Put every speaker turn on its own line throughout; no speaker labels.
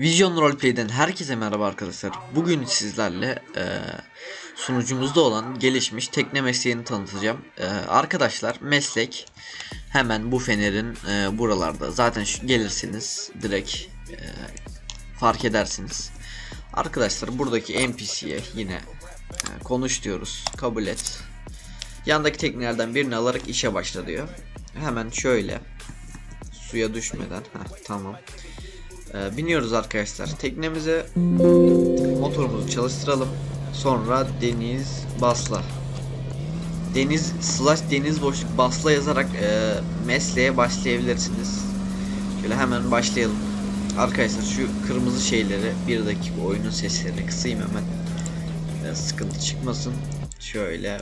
Vision Roleplay'den herkese merhaba arkadaşlar. Bugün sizlerle e, sunucumuzda olan gelişmiş tekne mesleğini tanıtacağım. E, arkadaşlar meslek hemen bu fenerin e, buralarda. Zaten şu, gelirsiniz direkt e, fark edersiniz. Arkadaşlar buradaki NPC'ye yine e, konuş diyoruz. Kabul et. Yandaki teknelerden birini alarak işe başla diyor. Hemen şöyle suya düşmeden. Heh, tamam. Ee, biniyoruz arkadaşlar. Teknemize motorumuzu çalıştıralım. Sonra deniz basla. Deniz slash deniz boşluk basla yazarak e, mesleğe başlayabilirsiniz. Şöyle hemen başlayalım. Arkadaşlar şu kırmızı şeyleri bir dakika oyunun seslerini kısayım hemen. E, sıkıntı çıkmasın. Şöyle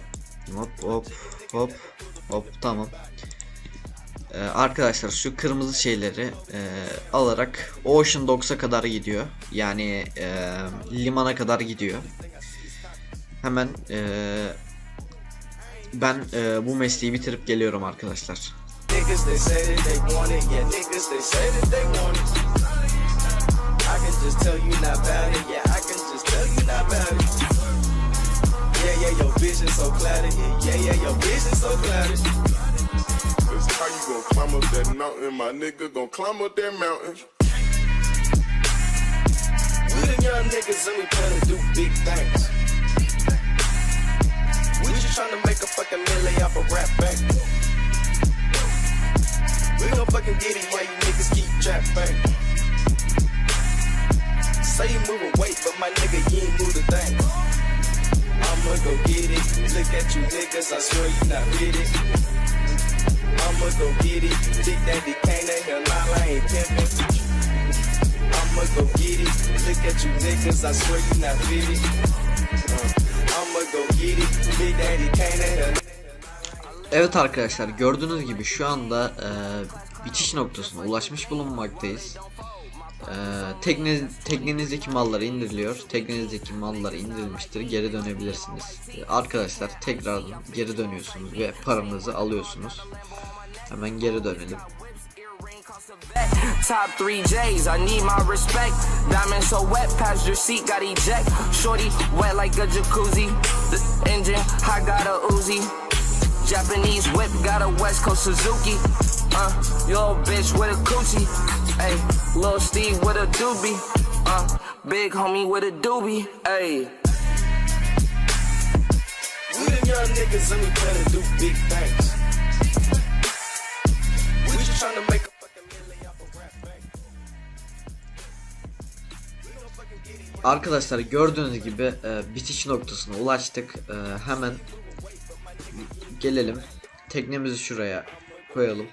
hop hop hop hop tamam. Ee, arkadaşlar şu kırmızı şeyleri e, alarak Ocean Docks'a kadar gidiyor. Yani e, limana kadar gidiyor. Hemen e, ben e, bu mesleği bitirip geliyorum arkadaşlar.
Yeah, yeah, your vision so clouded, yeah, yeah, your vision so clouded.
Up that mountain? My nigga gon' climb up that mountain.
We the young niggas and we planning to do big things. We just trying to make a fucking million off a rap back. We gon' fucking get it while you niggas keep trap bang. Say you moving weight, but my nigga, you ain't move the thing. I'ma go get it. Look at you niggas, I swear you not with it. I'ma go get it. Big Daddy Kane ain't here, Lala ain't pimpin'. I'ma go get it. Look at you niggas, I swear you not with it. Uh, I'ma go get it. Daddy Kane ain't here.
Evet arkadaşlar gördüğünüz gibi şu anda e, bitiş noktasına ulaşmış bulunmaktayız. E, tekne, teknenizdeki mallar indiriliyor. Teknenizdeki mallar indirilmiştir. Geri dönebilirsiniz. E, arkadaşlar tekrar geri dönüyorsunuz ve paranızı alıyorsunuz. Hemen geri dönelim.
Top three J's, I need my respect. Diamond so wet, passenger seat got eject. Shorty wet like a jacuzzi. The engine, I got a Uzi. Japanese whip, got a West Coast Suzuki. Uh, your bitch with a coochie. Hey, Lil Steve with a doobie. Uh, big homie with a doobie. Hey.
We the young niggas and we to do big things. We just trying to make a fucking million off a rap bang. We gon' fucking get it.
Arkadaşlar gördüğünüz gibi e, bitiş noktasına ulaştık. E, hemen gelelim. Teknemizi şuraya koyalım.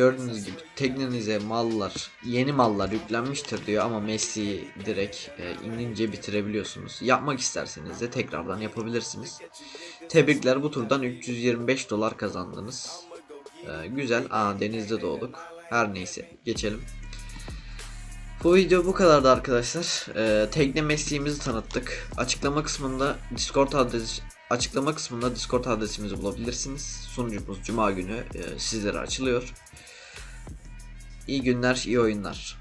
Gördüğünüz gibi teknenize mallar, yeni mallar yüklenmiştir diyor ama mesleği direkt e, inince bitirebiliyorsunuz. Yapmak isterseniz de tekrardan yapabilirsiniz. Tebrikler bu turdan 325 dolar kazandınız. E, güzel. Aa denizde doğduk. Her neyse geçelim. Bu video bu kadardı arkadaşlar. Ee, tekne mesleğimizi tanıttık. Açıklama kısmında Discord adresi açıklama kısmında Discord adresimizi bulabilirsiniz. Sunucumuz cuma günü e, sizlere açılıyor. İyi günler, iyi oyunlar.